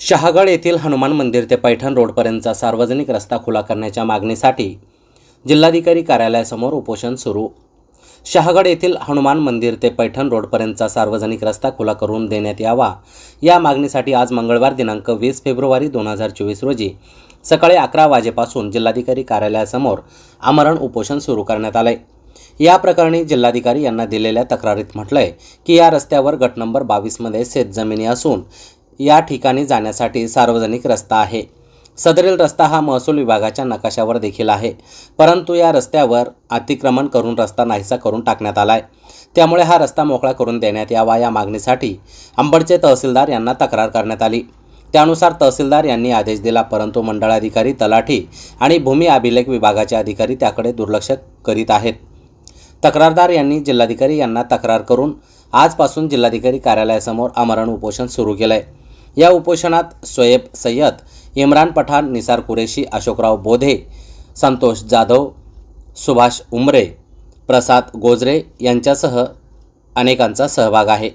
शहागड येथील हनुमान मंदिर ते पैठण रोडपर्यंतचा सार्वजनिक रस्ता खुला करण्याच्या मागणीसाठी जिल्हाधिकारी कार्यालयासमोर उपोषण सुरू. शहागड येथील हनुमान मंदिर ते पैठण रोडपर्यंतचा सार्वजनिक रस्ता खुला करून देण्यात यावा या मागणीसाठी आज मंगळवार दिनांक वीस फेब्रुवारी दोन हजार चोवीस रोजी सकाळी अकरा वाजेपासून जिल्हाधिकारी कार्यालयासमोर आमरण उपोषण सुरू करण्यात आलंय. या प्रकरणी जिल्हाधिकारी यांना दिलेल्या तक्रारीत म्हटलंय की या रस्त्यावर गट नंबर बावीसमध्ये शेतजमिनी असून या ठिकाणी जाण्यासाठी सार्वजनिक रस्ता आहे. सदरील रस्ता हा महसूल विभागाच्या नकाशावर देखील आहे. परंतु या रस्त्यावर अतिक्रमण करून रस्ता नाहीसा करून टाकण्यात आला आहे त्यामुळे हा रस्ता मोकळा करून देण्यात यावा या मागणीसाठी अंबडचे तहसीलदार यांना तक्रार करण्यात आली. त्यानुसार तहसीलदार यांनी आदेश दिला परंतु मंडळाधिकारी तलाठी आणि भूमी अभिलेख विभागाचे अधिकारी त्याकडे दुर्लक्ष करीत आहेत. तक्रारदार यांनी जिल्हाधिकारी यांना तक्रार करून आजपासून जिल्हाधिकारी कार्यालयासमोर आमरण उपोषण सुरू केलं आहे या उपोषणात सोएब सय्यद इम्रान पठाण निसार कुरेशी अशोकराव बोधे संतोष जाधव सुभाष उमरे प्रसाद गोजरे यांच्यासह अनेकांचा सहभाग आहे.